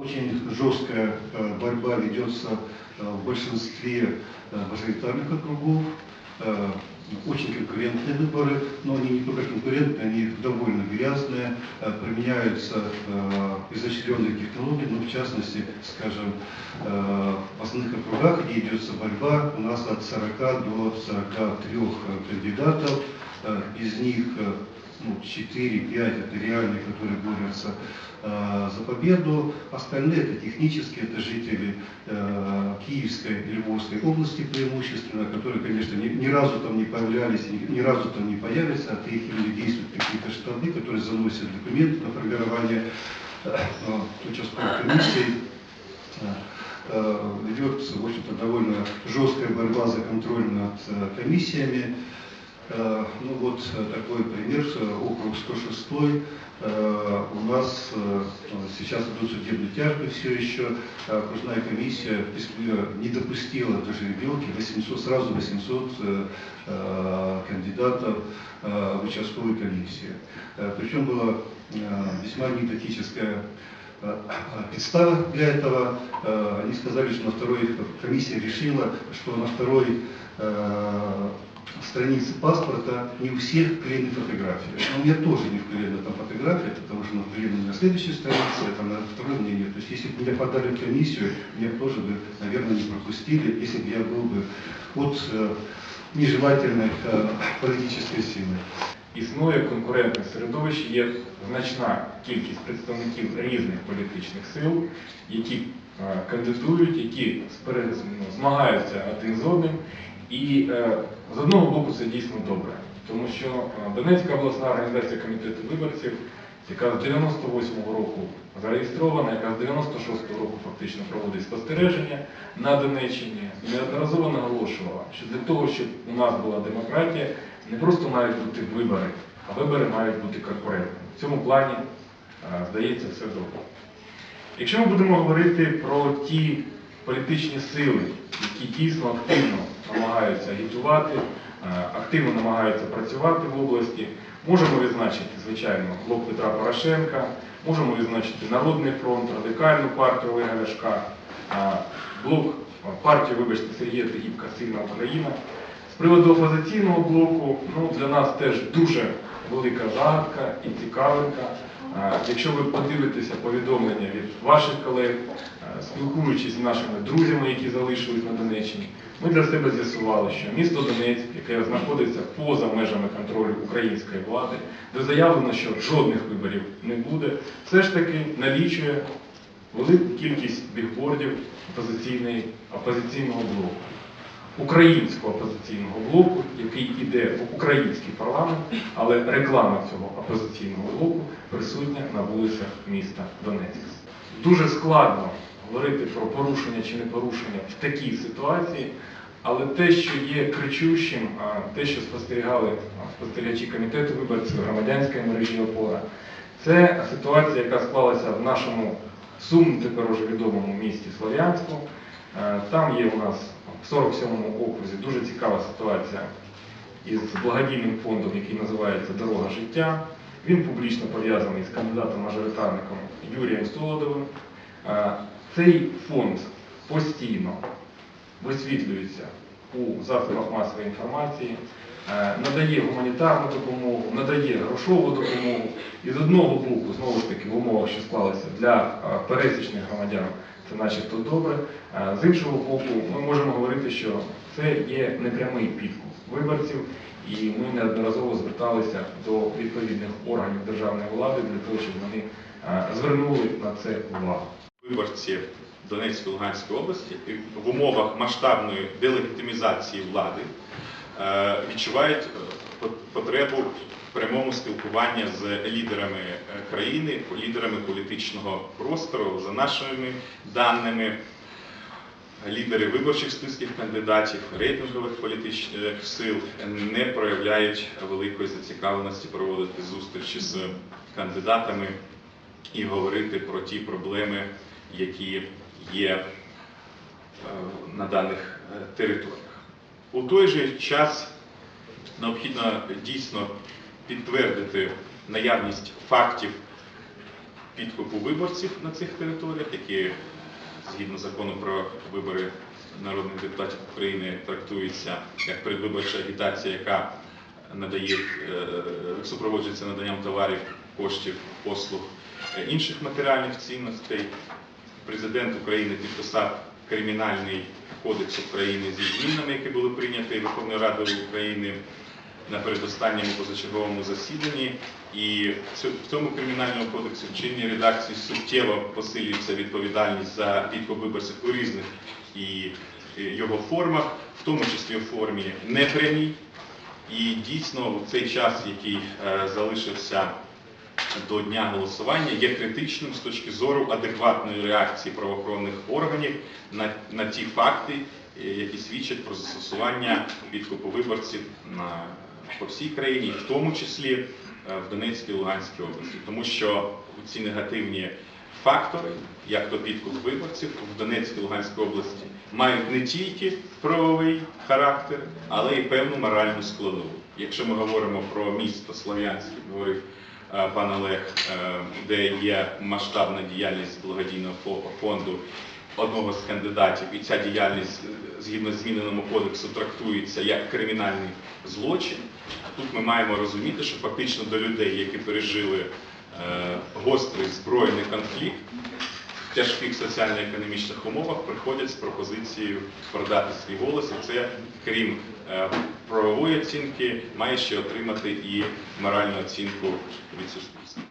Очень жесткая э, борьба ведется э, в большинстве э, мажоритарных округов. Очень конкурентные выборы, но они не только конкурентные, они довольно грязные, применяются изощренные технологии, ну, в частности, скажем, в основных округах, где идется борьба, у нас от 40 до 43 кандидатов, из них ну, 4-5 это реальные, которые борются э, за победу. Остальные это технические, это жители э, Киевской и Львовской области преимущественно, которые, конечно, ни, ни разу там не появлялись, ни, ни разу там не появятся, от их имени действуют какие-то штабы, которые заносят документы на формирование э, э, участковой комиссии. Э, э, Ведется, в общем-то, довольно жесткая борьба за контроль над комиссиями. Э, Ну вот э, такой пример, округ 106 э, у нас сейчас идут судебные тяжбы все еще, окружная комиссия не допустила до жеребьевки 800, сразу 800 э, э, кандидатов в участковую комиссию. Э, Причем была весьма анекдотическая э, подстава для этого. Они сказали, что на второй комиссия решила, что на второй э, странице паспорта не у всех вклеены фотографии. Но у меня тоже не вклеена там фотография, потому что она вклеена на следующей странице, это на второй мнение. То есть если бы меня подали в комиссию, меня тоже бы, наверное, не пропустили, если бы я был бы от э, нежелательной э, политической силы. Існує конкурентне середовище, є значна кількість представників різних політичних сил, які е, кандидують, які спере- ну, змагаються один з одним. І е, з одного боку це дійсно добре, тому що е, Донецька обласна організація комітету виборців, яка з 98-го року зареєстрована, яка з 96-го року фактично проводить спостереження на Донеччині, неодноразово наголошувала, що для того, щоб у нас була демократія, не просто мають бути вибори, а вибори мають бути конкурентними. В цьому плані, е, здається, все добре. Якщо ми будемо говорити про ті політичні сили, які дійсно активно намагаються агітувати, е, активно намагаються працювати в області, можемо відзначити, звичайно, блок Петра Порошенка, можемо відзначити Народний фронт, Радикальну партію Олега Ляшка, е, блок е, партію, вибачте, Сергія Тигіпка Сильна Україна. З приводу опозиційного блоку, ну, для нас теж дуже велика загадка і цікавинка. Е, Якщо ви подивитеся повідомлення від ваших колег, е, спілкуючись з нашими друзями, які залишились на Донеччині, ми для себе з'ясували, що місто Донецьк, яке знаходиться поза межами контролю української влади, де заявлено, що жодних виборів не буде, все ж таки налічує велику кількість бігбордів опозиційного блоку українського опозиційного блоку, який йде в український парламент, але реклама цього опозиційного блоку присутня на вулицях міста Донецьк. Дуже складно говорити про порушення чи не порушення в такій ситуації, але те, що є кричущим, те, що спостерігали спостерігачі комітету виборців громадянської мережі опора, це ситуація, яка склалася в нашому сумно тепер уже відомому місті Слов'янську. Е, Там є у нас 47-му окрузі дуже цікава ситуація із благодійним фондом, який називається Дорога життя. Він публічно пов'язаний з кандидатом-мажоритарником Юрієм Солодовим. Е, Цей фонд постійно висвітлюється у засобах масової інформації, е, надає гуманітарну допомогу, надає грошову допомогу. І з одного боку, знову ж таки, в умовах, що склалися для е, пересічних громадян, це начебто добре. Е, З іншого боку, ми можемо говорити, що це є непрямий підкуп виборців, і ми неодноразово зверталися до відповідних органів державної влади для того, щоб вони звернули на це увагу. виборці Донецької Луганської області в умовах масштабної делегітимізації влади е, відчувають е, потребу прямому спілкуванні з лідерами е, країни, лідерами політичного простору. За нашими даними, лідери виборчих списків кандидатів, рейтингових політичних сил не проявляють великої зацікавленості проводити зустрічі з кандидатами і говорити про ті проблеми, які є е, на даних е, територіях. У той же час необхідно дійсно підтвердити наявність фактів підкупу виборців на цих територіях, які згідно закону про вибори народних депутатів України трактуються як передвиборча агітація, яка надає, е, супроводжується наданням товарів, коштів, послуг, е, інших матеріальних цінностей. Президент України підписав Кримінальний кодекс України зі змінами, які були прийняті Верховною Радою України на передостанньому позачерговому засіданні. І в цьому кримінальному кодексі в чинній редакції суттєво посилюється відповідальність за виборців у різних і е, його формах, в тому числі у формі непрямій. І дійсно в цей час, який е, залишився до дня голосування, є критичним з точки зору адекватної реакції правоохоронних органів на, на ті факти, е, які свідчать про застосування підкупу виборців на, по всій країні, в тому числі е, в Донецькій і Луганській області. Тому що ці негативні фактори, як то підкуп виборців в Донецькій Луганській області, мають не тільки правовий характер, але й певну моральну складову. Якщо ми говоримо про місто Слов'янськ, говорив пан Олег, е, де є масштабна діяльність благодійного фонду одного з кандидатів, і ця діяльність згідно з зміненому кодексу трактується як кримінальний злочин. Тут ми маємо розуміти, що фактично до людей, які пережили е, гострий збройний конфлікт, тяжких соціально-економічних умовах приходять з пропозицією продати свій голос, і це, крім е, правової оцінки, має ще отримати і моральну оцінку від суспільства.